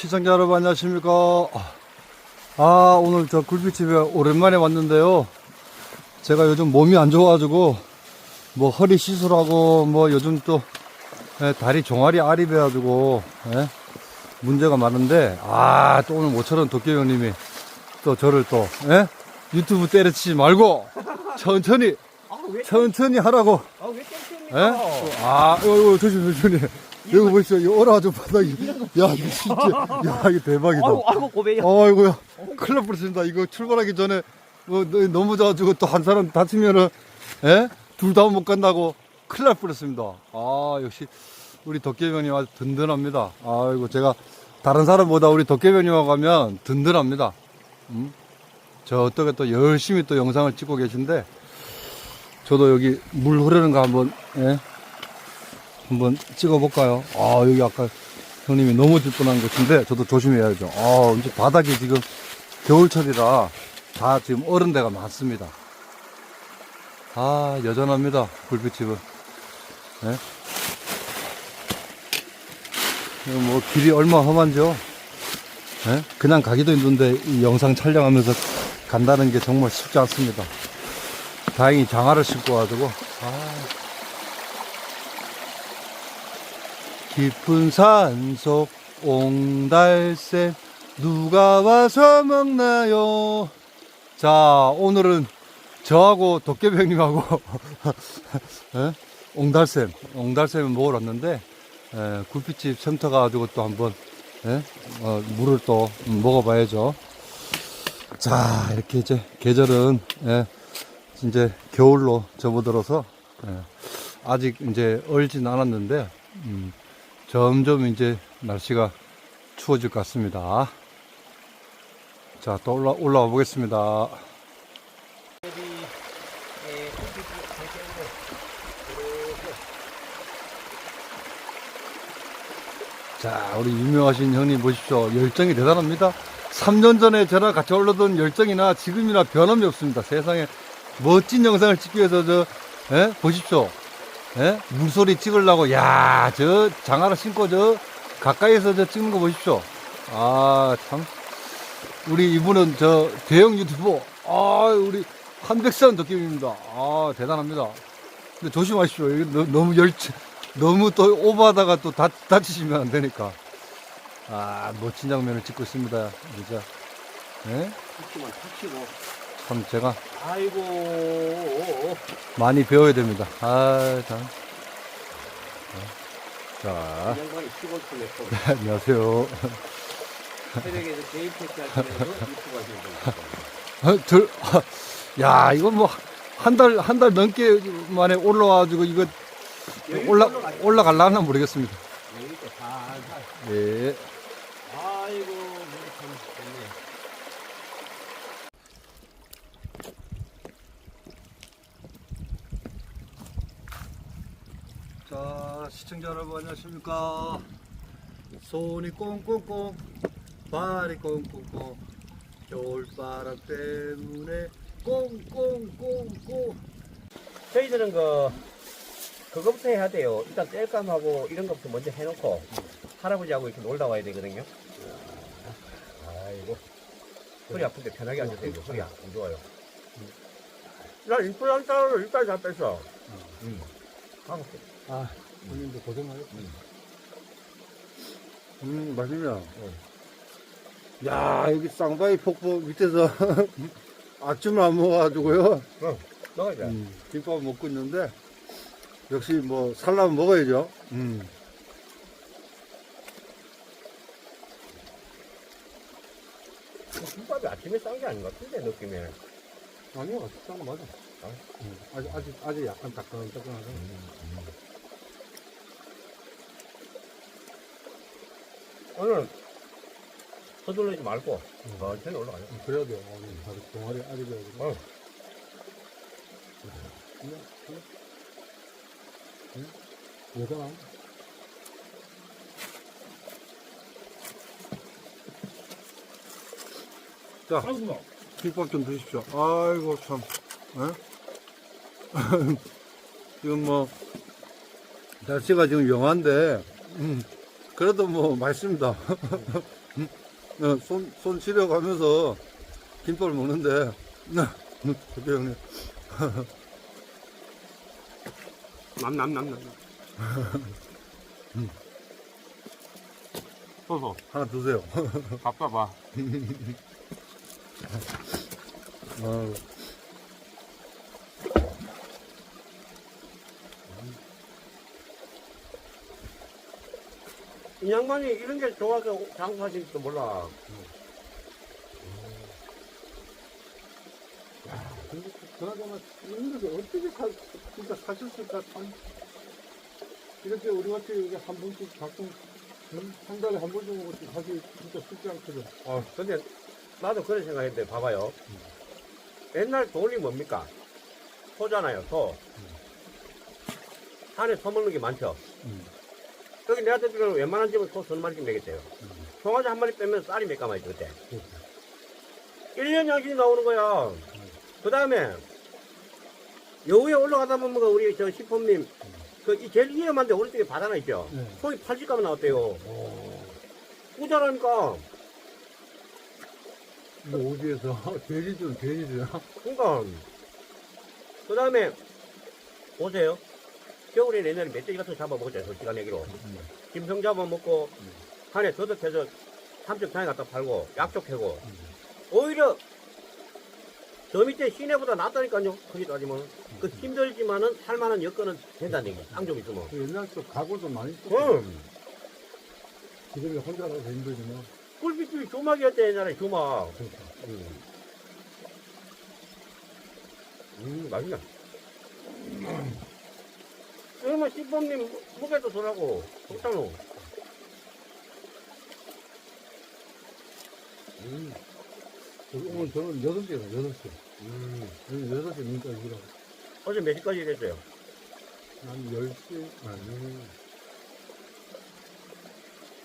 시청자 여러분 안녕하십니까 아 오늘 저 굴비집에 오랜만에 왔는데요 제가 요즘 몸이 안 좋아가지고 뭐 허리 시술하고 뭐 요즘 또 예, 다리 종아리 알이 배가지고 예, 문제가 많은데 아 또 오늘 모처럼 도깨비 형님이 또 저를 또 예? 유튜브 때려치지 말고 천천히 아왜 천천히 하라고 아왜 예? 땡깁니까? 아, 이거, 이거 조심, 조심. 이거 보시죠. 이거 얼어가지고 바닥이. 야, 이거 진짜. 야, 이거 대박이다. 아이고 아이고 고백이야. 아이고야. 큰일 날 뻔했습니다. 이거 출발하기 전에 뭐, 너- 넘어져가지고 또 한 사람 다치면은, 예? 둘 다 못 간다고 큰일 날 뻔했습니다. 아, 역시 우리 덕계변이 아주 든든합니다. 아이고, 제가 다른 사람보다 우리 덕계변이와 가면 든든합니다. 음? 저 어떻게 또 열심히 또 영상을 찍고 계신데, 저도 여기 물 흐르는 거 한번, 예? 한번 찍어볼까요? 아, 여기 아까 형님이 넘어질 뻔한 곳인데, 저도 조심해야죠. 아, 이제 바닥이 지금 겨울철이라 다 지금 얼은 데가 많습니다. 아, 여전합니다. 예? 이거 뭐 길이 얼마 험한죠? 예? 그냥 가기도 힘든데 이 영상 촬영하면서 간다는 게 정말 쉽지 않습니다. 다행히 장화를 신고 와가지고 아. 깊은 산속 옹달샘 누가 와서 먹나요? 자 오늘은 저하고 도깨비 형님하고 예? 옹달샘 옹달샘을 먹으러 왔는데 예, 굴빛집 샘터 가가지고 또 한번 예? 어, 물을 또 음, 먹어봐야죠. 자 이렇게 이제 계절은 예, 이제 겨울로 접어들어서 예, 아직 이제 얼진 않았는데 음, 점점 이제 날씨가 추워질 것 같습니다. 자, 또 올라, 올라와 보겠습니다. 자, 우리 유명하신 형님 보십시오. 열정이 대단합니다. 3년 전에 저랑 같이 올라던 열정이나 지금이나 변함이 없습니다. 세상에 멋진 영상을 찍기 위해서 저, 예? 보십시오. 예? 물소리 찍으려고, 야, 저 장화를 신고 저 가까이서 저 찍는 거 보십시오. 아, 참. 우리 이분은 저 대형 유튜버, 아, 우리 한백산 느낌입니다. 아, 대단합니다. 근데 조심하십시오. 너무 열, 너무 또 오버하다가 또 다, 다치시면 안 되니까. 아, 멋진 장면을 찍고 있습니다. 진짜. 예? 탁치고. 참 제가 아이고. 많이 배워야 됩니다. 아, 참. 자, 양반이 플랫폼. 안녕하세요. 새벽에서 JPT 하시면서 유튜브 하시는 분. 어, 들, 아, 야, 이거 뭐, 한 달, 한 달 넘게 만에 올라와가지고, 이거, 올라, 올라갈라나 모르겠습니다. 예. 아이고 물이 참 좋네. 자, 시청자 여러분, 안녕하십니까. 손이 꽁꽁꽁, 발이 꽁꽁꽁, 겨울바람 때문에 꽁꽁꽁꽁. 저희들은 그 그거부터 해야 돼요. 일단 땔감하고 이런 것부터 먼저 해놓고 할아버지하고 이렇게 놀다 와야 되거든요. 아이고 허리 아픈데 편하게 앉아도 되고 허리 안 좋아요. 나 임플란트를 일단 다 뺐어. 응. 하고 아, 형님도 고생하셨어. 음, 맛있냐? 야, 여기 쌍바위 폭포 밑에서 아침을 안 먹어가지고요. 먹어야 돼. 음, 김밥 먹고 있는데, 역시 뭐, 살라면 먹어야죠. 음. 김밥이 아침에 싼 게 아닌 것 같은데 느낌에. 아니요, 식사는 맞아. 음, 아직, 아직, 아직 약간 따끈따끈하죠. 오늘 서둘러지 말고 천천히 올라가요. 그래야 돼요. 오늘 아직 동아리 아직 해야 돼. 어. 여자 자, 김밥 좀 드십시오. 아이고, 참. 에? 지금 뭐, 날씨가 지금 영한데, 음, 그래도 뭐 맛있습니다. 손, 손 시려가면서 김밥을 먹는데, 음, 대표 형님. 남남남남. 소소 하나 드세요. 밥봐봐. 아 이 양반이 이런 게 좋아서 장사하실지도 몰라. 근데 그나저나 이런 게 어떻게 사, 진짜 사셨을까 참. 이렇게 우리 같이 이게 한 번씩 가끔 음, 한 달에 한 번 정도 사실 진짜 쉽지 않거든. 어, 근데 나도 그런 생각했는데 봐봐요. 옛날 돈이 뭡니까? 소잖아요, 소. 산에 소 먹는 게 많죠. 음. 여기 내가 듣기로는 웬만한 집은 소 서너 마리씩 먹였대요. 음. 송아지 한 마리 빼면 쌀이 몇 가마있지 그때. 1년 양식이 나오는 거야. 그 다음에 여우에 올라가다 보면 그 우리 저 시폼님 그 이 제일 위험한데 오른쪽에 바다 하나 있죠. 네. 소이 80가마 나왔대요. 꾸자라니까. 뭐 어디에서 돼지든 돼지든 그러니까 그 다음에 보세요. 겨울에 옛날에 멧돼지 같은 거 잡아먹었잖아요. 솔직한 얘기로. 김성 잡아먹고 산에 더덕해서 삼척 장에 갖다 팔고 약초 캐고 오히려 저 밑에 시내보다 낫다니까요. 크게 따지면 그 힘들지만은 살만한 여건은 된다는 얘기. 땅좀 있으면. 옛날부터 각오도 많이 썼고 그럼 지금이 혼자라서 힘들지만 꿀빛집이 조막이었대 옛날에 조막. 그러니까. 음, 음 맛있네. 그러면 시범님 무게도 덜하고 좋잖아. 음, 오늘 저는 6시에요 6시 음. 여기 6시 눈까지 일하고 어제 몇 시까지 일했어요? 한 10시 아니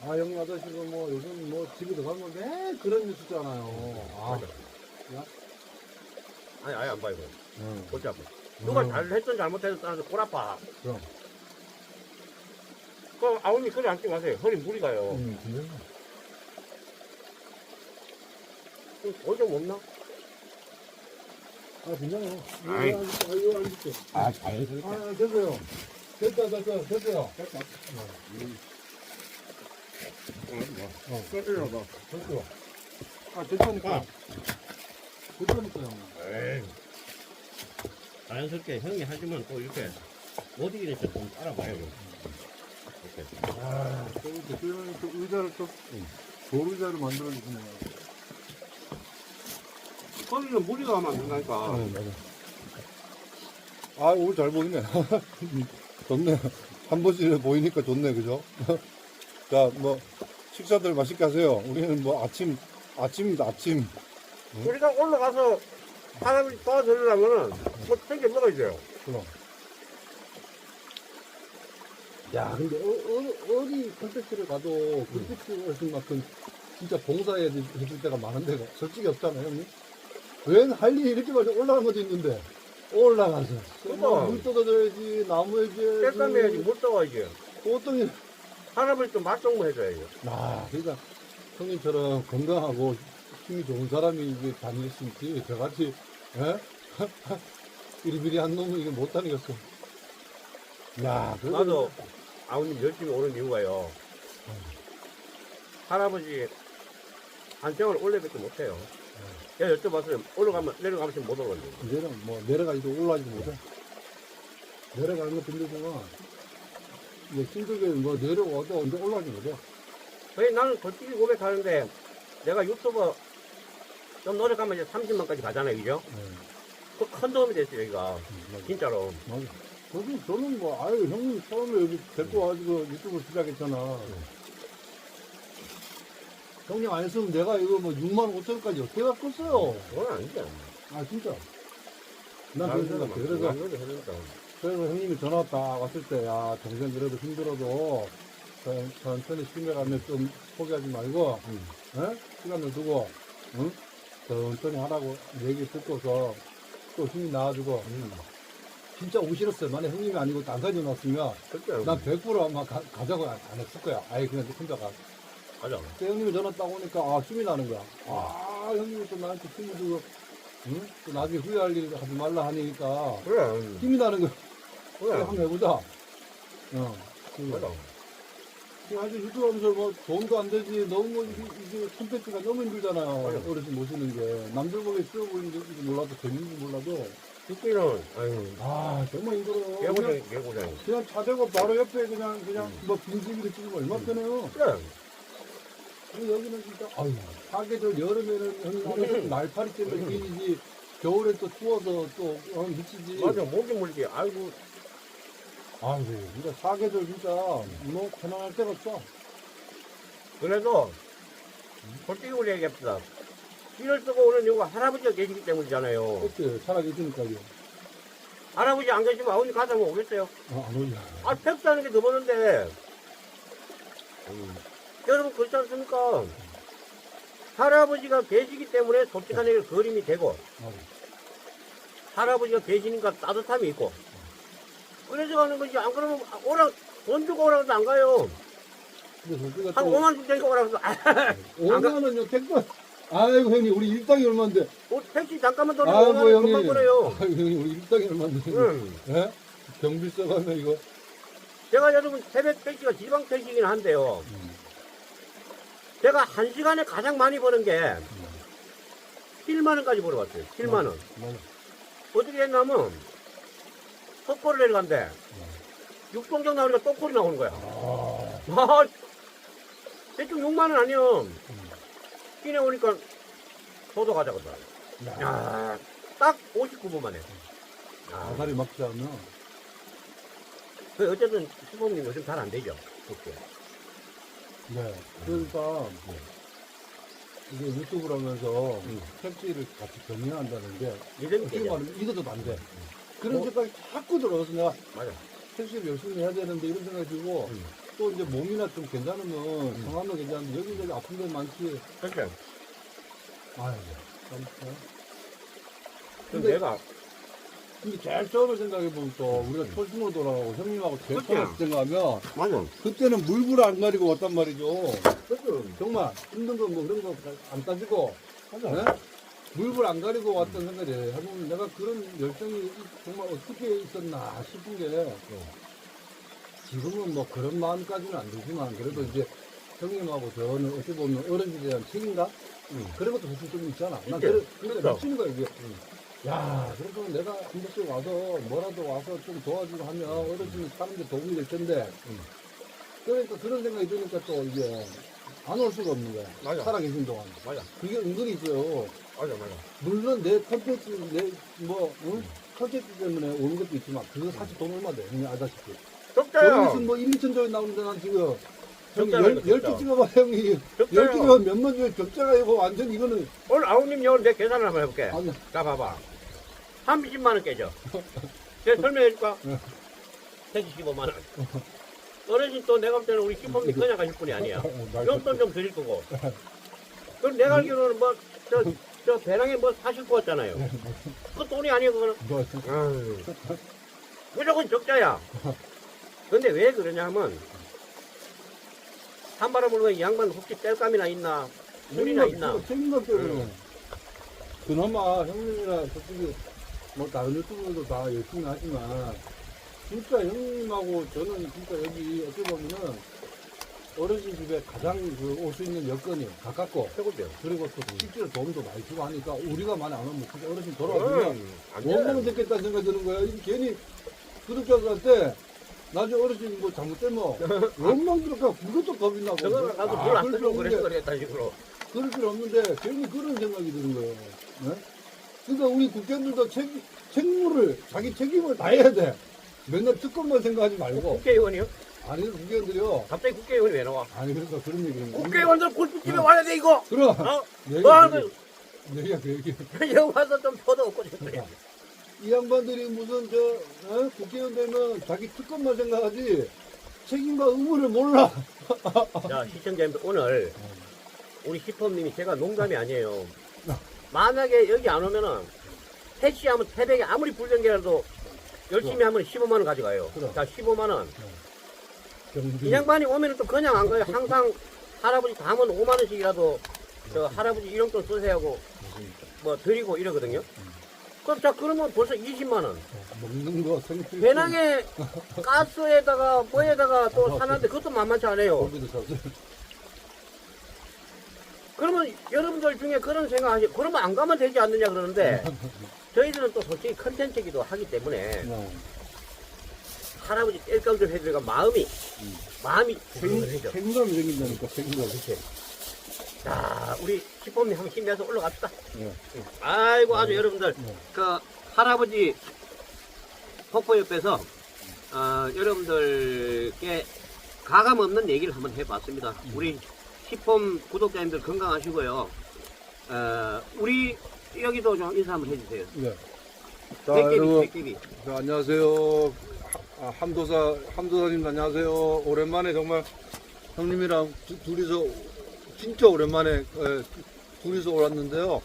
아 형님 아저씨도 뭐 요즘 뭐 집에 들어가면 매 그런 뉴스 있잖아요 아 맞아. 아니, 아예 안 봐, 이거. 응. 어차피. 누가 음. 잘했든 잘못했든 따라서 골 아파. 그럼 그럼 허리 안 뛰고 가세요. 허리 무리 가요. 음, 근데 돌좀 없나? 아 괜찮아요 아이. 이거 앉을게, 아, 이거 앉을게 아, 잘했어. 아 됐어요 됐다 됐다 됐어요 됐다 어 끊으려 봐. 됐어요 아 됐다니까 됐다니까 형 에이. 자연스럽게 형이 하지만 또 이렇게 못 이기는 좀 따라봐요. 이렇게. 아, 또 대표님이 또 의자를 또 도의자를 만들어주시네요. 허리는 무리가 하면 안 된다니까. 맞아. 아, 오늘 잘 보이네. 좋네. 한 번씩 보이니까 좋네, 그죠? 자, 뭐, 식사들 맛있게 하세요. 우리는 뭐 아침, 아침입니다, 아침. 우리가 올라가서 사람을 도와주려면은 뭐 챙겨 먹어야 돼요. 그럼. 야, 근데 어, 어, 어디 콘텐츠를 가도 콘텐츠 만큼 진짜 봉사해 해줄 때가 많은데 솔직히 없잖아요, 형님? 웬 할 일이 이렇게 많이 올라간 것도 있는데 올라가서 그러니까. 물 떠다줘야지 나무 해줘야지 뗄감해야지 못 떠와야지. 일 사람을 좀 맛종무 해줘야지. 아, 그러니까 형님처럼 건강하고 힘이 좋은 사람이 이게 다닐 수 있지 저같이 에? 비리비리한 놈은 이게 못 다니겠어 야, 나도 아버님 열심히 오는 이유가요. 할아버지 한정을 올려뵙지 못해요. 내가 여쭤봤어요. 올라가면, 내려가면 못 올라오는데. 이제는 뭐 내려가지도 올라가지도 못해. 내려가는 것도 힘들지만 이제 힘들게 뭐 내려와도 언제 올라가지 못해. 왜 나는 솔직히 고백하는데 내가 유튜버 좀 노력하면 이제 30만까지 가잖아요. 그죠? 그큰 도움이 됐어요. 여기가. 음. 진짜로. 맞아. 저도 저는 뭐 아유 형님 처음에 여기 데리고 와가지고 유튜브 시작했잖아. 형님 안 했으면 내가 이거 뭐 6만 5천원까지 어떻게 갚겠어요? 그건 아니지. 아 진짜. 난 그런 생각해. 그래서 그래서 형님이 전화 딱 왔을 때, 야, 동생 그래도 힘들어도 천- 천천히 심해가면 좀 포기하지 말고, 에? 시간을 두고, 응? 천천히 하라고 얘기 듣고서 또 힘이 나와주고, 진짜 오기 싫었어요. 만약 형님이 아니고 딴 사람이 왔으면 그렇죠. 난100% 아마 가, 가자고 안, 안 했을 거야. 아예 그냥 혼자 가. 맞아. 그때 형님이 전화 딱 오니까 아 힘이 나는 거야. 아 형님이 또 나한테 힘이 주고 응? 또 나중에 후회할 일 하지 말라 하니까 그래. 힘이 나는 거야. 그래. 한번 해보자. 어. 맞아. 아주 유튜브 하면서 뭐 돈도 안 되지 너무 뭐 이게, 이게 콘텐츠가 너무 힘들잖아요. 어르신 모시는 게 남들 보기에 쉬워 보이는지 몰라도 재밌는지 몰라도 그때는 아유 아 정말 힘들어요. 그냥, 개고생 개고생. 그냥 차 대고 바로 옆에 그냥 그냥 뭐 빙지기를 찍으면 얼마나 편해요. 그래. 근데 여기는 진짜 아유 사계절 여름에는 형님 날파리 때문에 길이지 겨울에 또 추워서 또 어, 미치지. 맞아 모기 물기. 아이고 아이고 진짜 사계절 진짜 뭐 편안할 데가 없어. 그래도 솔직히 우리 얘기합시다. 길을 쓰고 오는 이유가 할아버지가 계시기 때문이잖아요. 어때 살아계시니까요. 할아버지 안 계시면 아버지 가자 뭐 오겠어요? 아, 안 올려. 아, 팩스 하는 게 더 버는데. 음. 여러분, 그렇지 않습니까? 할아버지가 계시기 때문에 솔직한 얘기 그림이 되고, 맞아. 할아버지가 계시니까 따뜻함이 있고, 그래서 가는 거지. 안 그러면, 아, 오라, 돈 주고 오라고 안 가요. 근데 솔직히 한 5만 줄 테니까 오라고 해서, 아, 5만 원요 택배. 아이고 형님 우리 일당이 얼마인데? 뭐, 택시 잠깐만 돌리고 아이고 5만 원 형님. 금방 보내요. 아이고 형님 우리 일당이 얼마인데? 응. 예? 경비서 가면 이거. 제가 여러분, 새벽 택시가 지방 택시긴 한데요. 제가 한 시간에 가장 많이 버는 게 7만 원까지 벌어봤어요. 7만원. 맞아. 어떻게 했냐면 속보를 내려간대 육동정 나오니까 똑콜이 나오는 거야. 아, 아, 대충 6만원 아니요. 시내 오니까 소도 가자거든 야, 야, 딱 59분 만에 아, 아사리 막지 않으면. 그 어쨌든 수범님 요즘 잘 안 되죠 그렇게 네. 그러니까 이게 유튜브를 하면서 음. 택시를 같이 병행한다는 게 어떻게 말하면 이것도 안 돼. 그런 뭐? 생각이 자꾸 들어서 내가 맞아 택시를 열심히 해야 되는데 이런 생각이 들고 음. 또 이제 몸이나 좀 괜찮으면 성함은 괜찮은데 여기저기 아픈 데 많지. 그렇게 아이고. 참, 어? 그럼 근데- 내가 근데 제일 처음에 생각해보면 또 우리가 초심으로 돌아가고 형님하고 제일 그치. 처음에 생각하면 맞아 그때는 물불 안 가리고 왔단 말이죠. 그렇죠 정말 힘든 거 뭐 그런 거 안 따지고 네? 물불 안 가리고 왔던 생각이 해보면 내가 그런 열정이 정말 어떻게 있었나 싶은 게 지금은 뭐 그런 마음까지는 안 들지만 그래도 이제 형님하고 저는 어떻게 보면 어른에 대한 책임감 음. 그런 것도 사실 좀 있잖아. 난 있죠. 그래, 그러니까. 미치는 거야 이게. 야, 그래도 내가 한 번씩 와서 뭐라도 와서 좀 도와주고 하면 어르신이 사는데 도움이 될 텐데. 음. 그러니까 그런 생각이 드니까 또 이게 안올 수가 없는 거야. 맞아. 살아계신 동안. 맞아 그게 은근히 있어요. 맞아 맞아 물론 내 컨텐츠, 내, 뭐, 응? 컨텐츠 때문에 오는 것도 있지만, 그거 사실 돈 얼마 돼. 형님 알다시피. 적자야 여기서 뭐 1, 2천 조에 나오는데 난 지금. 형이 적자라니까, 열, 열개 적자. 찍어봐, 형이. 적자야. 열개 찍어봐, 몇만 조에 적자가 이거 완전 이거는. 오늘 아우님 여내 계산을 한번 해볼게 아니, 자 봐봐 30만 원 깨져 제가 설명해 줄까? 네. 125만 원 어르신 또 내가 볼 때는 우리 슈퍼미 그냥 가실 분이 아니야 용돈 좀 드릴 거고 그럼 내가 알기로는 뭐 저 저 배낭에 뭐 사실 거 같잖아요. 그 돈이 아니에요 그거는. 뭐, 아유, 무조건 적자야. 근데 왜 그러냐면 한바람 불면 이 양반 혹시 뗄감이나 있나 물이나 있나. 책임감 때문에. 응. 그나마 형님이나 솔직히 뭐 다른 유튜브들도 다 열심히 하지만 진짜 형님하고 저는 진짜 여기 어떻게 보면은 어르신 집에 가장 그올수 있는 여건이 가깝고 최고죠 그리고 또 실제로 도움도 많이 주고 하니까 우리가 많이 안 오면 진짜 어르신 음, 안 원망 돼. 듣겠다는 생각이 드는 거야. 이게 괜히 구독자들한테 나중에 어르신 뭐 잘못되면 원망 들을까 그것도 겁이 나고 저거 나도 아, 쓰려고 필요 그랬어 그랬다 식으로 그럴 필요 없는데 괜히 그런 생각이 드는 거예요. 네? 그러니까 우리 국회의원들도 책, 책무를 자기 책임을 다해야 돼. 맨날 특권만 생각하지 말고 국회의원이요? 아니 국회의원들이요. 갑자기 국회의원이 왜 나와? 아니 그러니까 그런 얘기는 국회의원들 골프집에 와야 돼 이거. 그럼 어? 얘기가 뭐 하는 그 얘기- 그. 여기 와서 좀 표도 좀 그래. 이 양반들이 무슨 저 어? 국회의원 되면 자기 특권만 생각하지 책임과 의무를 몰라. 자 시청자님들 오늘 우리 시퍼님이 제가 농담이 아니에요. 만약에 여기 안 오면은 택시하면 새벽에 아무리 불경기라도 열심히 하면 15만 원 가져가요. 그럼. 자, 15만 원. 이 양반이 오면은 또 그냥 안 가요. 항상 할아버지 담은 5만 원씩이라도 저 할아버지 일용돈 쓰세요 하고 뭐 드리고 이러거든요. 그럼 자 그러면 벌써 20만 원. 먹는 거 생필. 배낭에 가스에다가 뭐에다가 또 사는데 그것도 만만치 않아요. 고기도. 그러면 여러분들 중에 그런 생각하시 그러면 안 가면 되지 않느냐 그러는데 저희들은 또 솔직히 컨텐츠기도 하기 때문에 네. 할아버지 뗄감 좀 해드리가 마음이 마음이 두근거리죠. 책임감이 생긴다니까 책임감. 자 우리 시범님 한번 힘내서 올라갑시다. 네. 아이고 아주 여러분들 네. 그 할아버지 폭포 옆에서 어, 여러분들께 가감 없는 얘기를 한번 해봤습니다. 우리 시폼 구독자님들 건강하시고요. 어, 우리 여기도 좀 인사 한번 해주세요. 네. 자, 백개비 여러분, 백개비. 자, 안녕하세요. 하- 아, 함도사, 함도사님 안녕하세요. 오랜만에 정말 형님이랑 두- 둘이서 진짜 오랜만에 에, 둘이서 올랐는데요.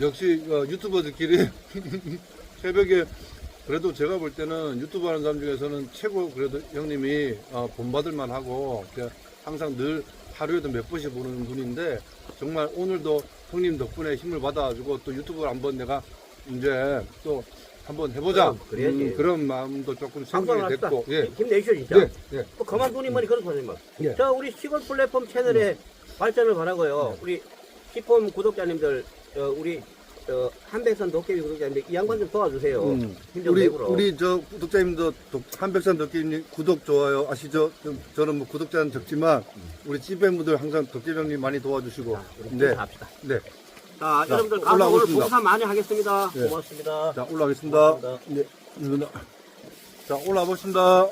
역시 어, 유튜버들끼리 새벽에 그래도 제가 볼 때는 유튜브 하는 사람 중에서는 최고 그래도 형님이 어, 본받을 만 하고 이렇게 항상 늘 하루에도 몇 번씩 보는 분인데 정말 오늘도 형님 덕분에 힘을 받아가지고 또 유튜브를 한번 내가 이제 또 한번 해보자 그럼, 그래야지. 음, 그런 마음도 조금 방송을 생기게 합시다. 됐고 예. 힘내시오 진짜. 예, 예. 또 그만두니만이 그런 소리만. 예. 자 우리 시골 플랫폼 채널의 발전을 바라고요. 우리 시폼 구독자님들 어, 우리 어, 한백선 도깨비 구독자님들 이 양반 좀 도와주세요. 음. 힘좀 우리 내구로. 우리 저 구독자님도 독- 한백산 도깨비님 구독 좋아요 아시죠? 좀 저는 뭐 구독자는 적지만 우리 찌배무들 항상 도깨비 형님 많이 도와주시고 우리 네, 합시다. 네. 자, 자, 여러분들 가서 오늘 올라오겠습니다. 봉사 많이 하겠습니다. 네. 고맙습니다. 자 올라가겠습니다. 고맙습니다. 네, 자 올라가 보겠습니다.